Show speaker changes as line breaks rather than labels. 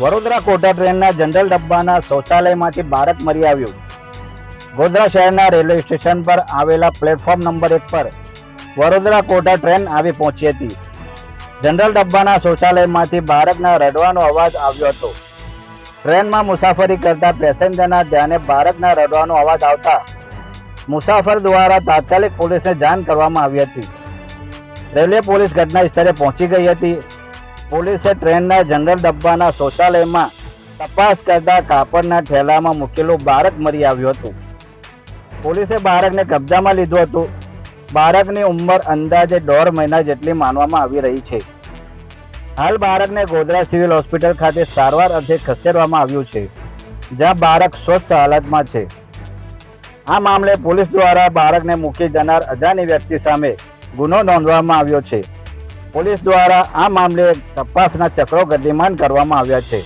વડોદરા કોટા ટ્રેનના જનરલ ડબ્બાના શૌચાલયમાંથી બાળક મરી આવ્યું. ગોધરા શહેરના રેલવે સ્ટેશન પર આવેલા પ્લેટફોર્મ નંબર એક પર વડોદરા કોટા ટ્રેન આવી પહોંચી હતી. જનરલ ડબ્બાના શૌચાલયમાંથી બાળકના રડવાનો અવાજ આવ્યો હતો. ટ્રેનમાં મુસાફરી કરતા પેસેન્જરના ધ્યાને બાળકના રડવાનો અવાજ આવતા મુસાફર દ્વારા તાત્કાલિક પોલીસને જાણ કરવામાં આવી હતી. રેલવે પોલીસ ઘટના સ્થળે પહોંચી ગઈ હતી. પોલીસે ટ્રેનના જનરલ ડબ્બાના શૌચાલયમાં તપાસ કરતા કાપડના ઠેલામાં મૂકેલું બાળક મરી આવ્યું હતું. પોલીસે બાળકને કબજામાં લીધું હતું. બાળકની ઉંમર અંદાજે દોઢ મહિના જેટલી માનવામાં આવી રહી છે. હાલ બાળકને ગોધરા સિવિલ હોસ્પિટલ ખાતે સારવાર અર્થે ખસેડવામાં આવ્યું છે, જ્યાં બાળક સ્વસ્થ હાલતમાં છે. આ મામલે પોલીસ દ્વારા બાળકને મૂકી જનાર અજાણી વ્યક્તિ સામે ગુનો નોંધવામાં આવ્યો છે. પોલીસ દ્વારા આ મામલે તપાસના ચક્રો ગતિમાન કરવામાં આવ્યા છે.